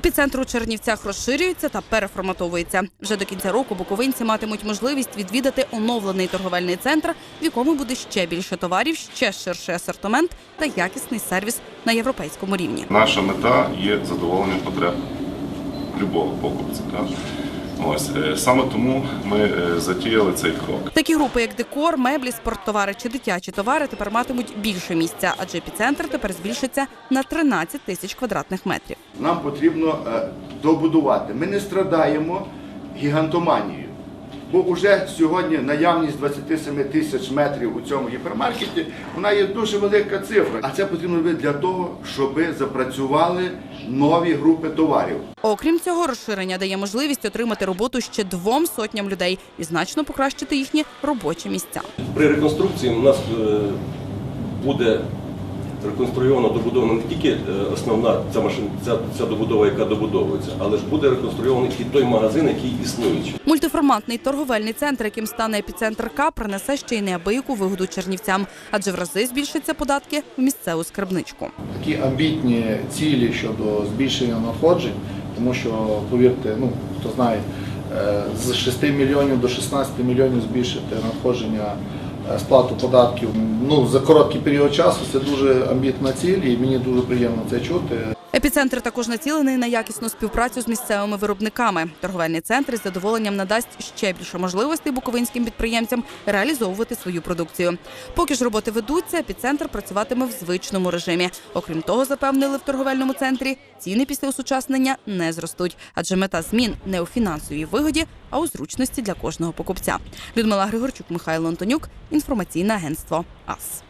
Епіцентр у Чернівцях розширюється та переформатовується. Вже до кінця року буковинці матимуть можливість відвідати оновлений торговельний центр, в якому буде ще більше товарів, ще ширший асортимент та якісний сервіс на європейському рівні. Наша мета є задоволення потреб любого покупця. Ось е, саме тому ми е, затіяли цей крок. Такі групи, як декор, меблі, спорттовари чи дитячі товари, тепер матимуть більше місця, адже епіцентр тепер збільшиться на 13 тисяч квадратних метрів. нам потрібно е, добудувати. Ми не страдаємо гігантоманією. Бо вже сьогодні наявність 27 тисяч метрів у цьому гіпермаркеті вона є дуже велика цифра. А це потрібно робити для того, щоб запрацювали нові групи товарів. Окрім цього, розширення дає можливість отримати роботу ще двом сотням людей і значно покращити їхні робочі місця. При реконструкції у нас е, буде реконструйовано добудована не тільки е, основна ця машина, ця, ця добудова, яка добудовується, але ж буде реконструйований і той магазин, який існуючий. Мультиформатний торговельний центр, яким стане епіцентр К, принесе ще й неабияку вигоду чернівцям, адже в рази збільшаться податки в місцеву скарбничку. такі амбітні цілі щодо збільшення надходжень, тому що, повірте, ну хто знає, е, з 6 мільйонів до 16 мільйонів збільшити надходження сплату податків ну, за короткий період часу це дуже амбітна ціль, і мені дуже приємно це чути. Епіцентр також націлений на якісну співпрацю з місцевими виробниками. Торговельний центр із задоволенням надасть ще більше можливостей буковинським підприємцям реалізовувати свою продукцію. Поки ж роботи ведуться, епіцентр працюватиме в звичному режимі. Окрім того, запевнили в торговельному центрі, ціни після осучаснення не зростуть, адже мета змін не у фінансовій вигоді, а у зручності для кожного покупця. Людмила Григорчук, Михайло Антонюк, інформаційне агентство АС.